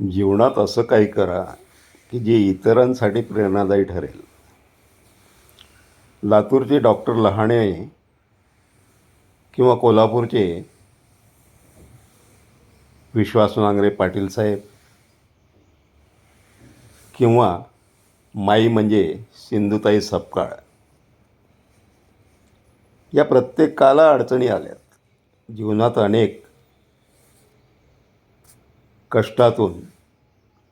जीवनात असं काही करा की जे इतरांसाठी प्रेरणादायी ठरेल. लातूरचे डॉक्टर लहाणे किंवा कोल्हापूरचे विश्वास नांगरे पाटील साहेब किंवा माई म्हणजे सिंधुताई सपकाळ. या प्रत्येकाला अडचणी आल्यात. जीवनात अनेक कष्टातून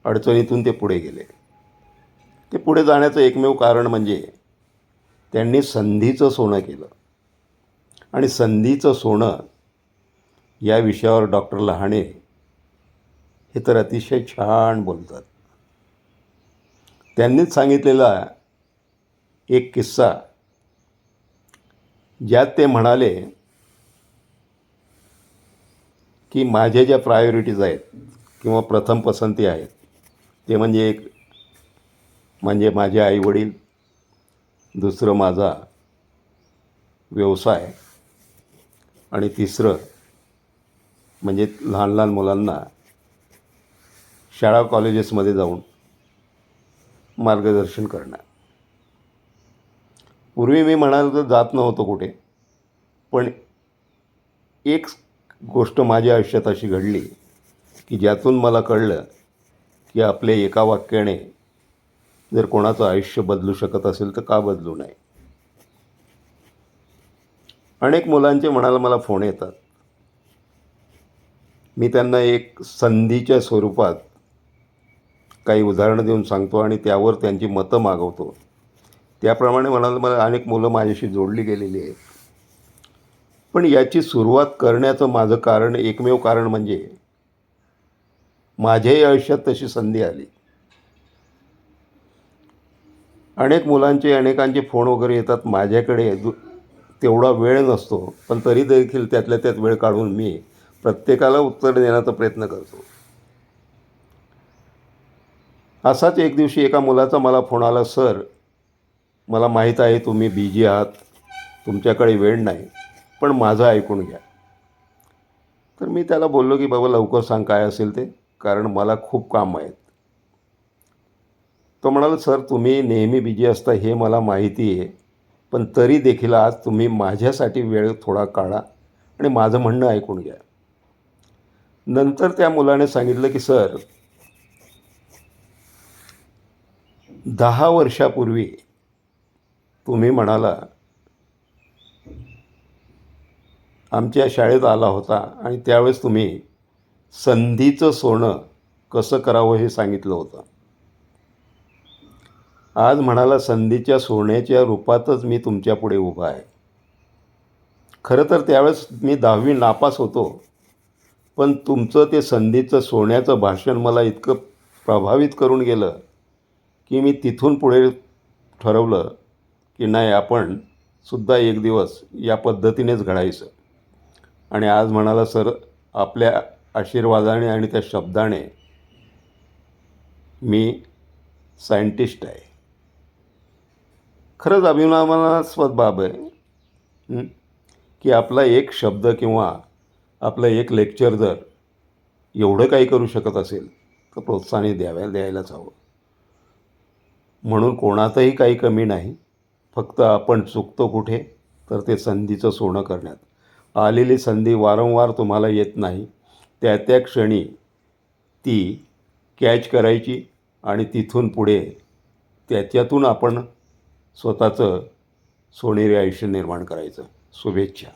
अडचणीतून ते पुढे गेले. ते पुढे जाण्याचं एकमेव कारण म्हणजे त्यांनी संधीचं सोनं केलं. आणि संधीचं सोनं या विषयावर डॉक्टर लहाणे हे तर अतिशय छान बोलतात. त्यांनीच सांगितलेला एक किस्सा ज्यात ते म्हणाले की माझ्या ज्या प्रायोरिटीज आहेत किंवा प्रथम पसंती आहेत ते म्हणजे एक म्हणजे माझे आईवडील दुसरं माझा व्यवसाय आणि तिसरं म्हणजे लहान लहान मुलांना शाळा कॉलेजेसमध्ये जाऊन मार्गदर्शन करणं पूर्वी मी म्हणालो तर जात नव्हतो कुठे पण एक गोष्ट माझ्या आयुष्यात अशी घडली. की ज्यातून मला कळलं की आपल्या एका वाक्याने जर कोणाचं आयुष्य बदलू शकत असेल तर का बदलू नये? अनेक मुलांचे म्हणाला मला फोन येतात. मी त्यांना एक संधीच्या स्वरूपात काही उदाहरणं देऊन सांगतो आणि त्यावर त्यांची मतं मागवतो. त्याप्रमाणे म्हणाल मला अनेक मुलं माझ्याशी जोडली गेलेली आहेत. पण याची सुरुवात करण्याचं माझं कारण एकमेव कारण म्हणजे माझ्याही आयुष्यात तशी संधी आली. अनेक मुलांचे अनेकांचे फोन वगैरे येतात. माझ्याकडे दु तेवढा वेळ नसतो. पण तरी देखील त्यातल्या त्यात वेळ काढून मी प्रत्येकाला उत्तर देण्याचा प्रयत्न करतो. असाच एक दिवशी एका मुलाचा मला फोन आला सर मला माहीत आहे तुम्ही बिजी आहात. तुमच्याकडे वेळ नाही पण माझं ऐकून घ्या. तर मी त्याला बोललो की बाबा लवकर सांग काय असेल ते. कारण मला खूप काम आहेत. तो म्हणाला सर तुम्ही नेहमी बिजी असता हे मला माहिती आहे पण तरी देखील आज तुम्ही माझ्यासाठी वेळ थोडा काढा आणि माझं म्हणणं ऐकून घ्या. नंतर त्या मुलाने सांगितलं की सर दहा वर्षापूर्वी तुम्ही म्हणाला आमच्या शाळेत आला होता आणि त्यावेळेस तुम्ही संधीचं सोनं कसं करावं हे सांगितलं होतं. आज म्हणाला संधीच्या सोन्याच्या रूपातच मी तुमच्यापुढे उभा आहे. खरं तर त्यावेळेस मी दहावी नापास होतो पण तुमचं ते संधीचं सोन्याचं भाषण मला इतकं प्रभावित करून गेलं की मी तिथून पुढे ठरवलं की नाही आपण सुद्धा एक दिवस या पद्धतीनेच घडायचं. आणि आज म्हणाला सर आपल्या आशीर्वादाने आणि त्या शब्दाने मी सायंटिस्ट आहे. खरंच अभिमानास्पद बाब आहे की आपला एक शब्द किंवा आपलं एक लेक्चर जर एवढं काही करू शकत असेल तर प्रोत्साहन द्याव्या द्यायलाच हवं. म्हणून कोणातही काही कमी नाही फक्त आपण चुकतो कुठे तर ते संधीचं सोनं करण्यात. आलेली संधी वारंवार तुम्हाला येत नाही त्या त्या क्षणी ती कॅच करायची आणि तिथून पुढे त्याच्यातून आपण स्वतःचं सोनेरी आयुष्य निर्माण करायचं. शुभेच्छा.